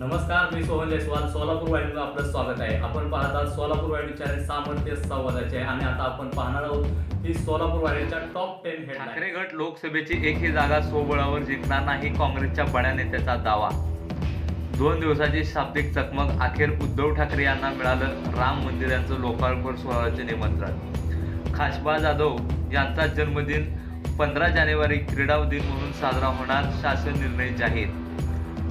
नमस्कार मी सोहन जयस्वाल सोलापूर वाहिनीला आपलं स्वागत आहे. आपण पाहत आहात सोलापूर वाहिनी सामर्थ्य संवादाचे आणि आता आपण पाहणार आहोत की सोलापूर वाहिनीच्या टॉप टेन ठाकरे गट लोकसभेची एकही जागा स्वबळावर जिंकणार नाही काँग्रेसच्या बड्या नेत्याचा दावा. दोन दिवसाची शाब्दिक चकमक अखेर उद्धव ठाकरे यांना मिळालं. राम मंदिर यांचं लोकार्पण सोहळ्याचे निमंत्रण. खासबा जाधव यांचा जन्मदिन पंधरा जानेवारी क्रीडा दिन म्हणून साजरा होणार शासन निर्णय जाहीर.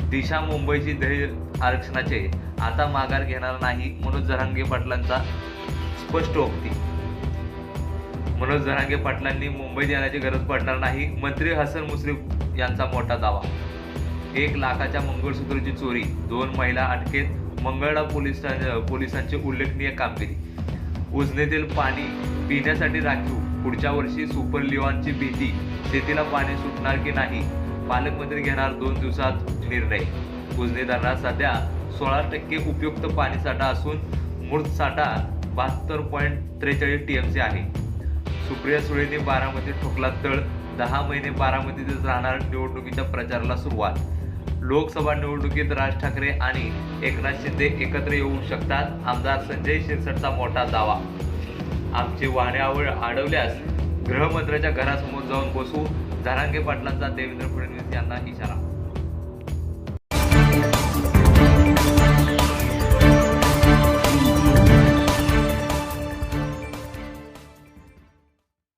दिशा मुंबईची दही आरक्षणाचे आता माघार घेणार नाही मनोज जरांगे पाटलांचा स्पष्ट उक्ती. मनोज जरांगे पाटलांनी मुंबईत येण्याची गरज पडणार नाही मंत्री हसन मुश्रीफ यांचा मोठा दावा. एक लाखाच्या मंगळसूत्राची चोरी दोन महिला अटकेत मंगळा पोलीस पोलिसांची उल्लेखनीय कामगिरी. उजनेतील पाणी पिण्यासाठी राखीव पुढच्या वर्षी सुपर लिओनची भीती शेतीला पाणी सुटणार की नाही? पालकमंत्री घेणार दोन दिवसात निर्णय. उजनी धरणात सध्या सोळा टक्के उपयुक्त पाणीसाठा असून मृत साठा बहात्तर पॉईंट त्रेचाळीस टी एम सी आहे. सुप्रिया सुळेने बारामती ठोकला तळ. दहा महिने बारामतीतच राहणार निवडणुकीच्या प्रचाराला सुरुवात. लोकसभा निवडणुकीत राज ठाकरे आणि एकनाथ शिंदे एकत्र येऊ शकतात. आमदार संजय शिरसटचा मोठा दावा. आमची वाहने आवड अडवल्यास गृहमंत्र्याच्या घरासमोर जाऊन बसू. झारांगे पाटलांचा देवेंद्र फडणवीस यांना इशारा.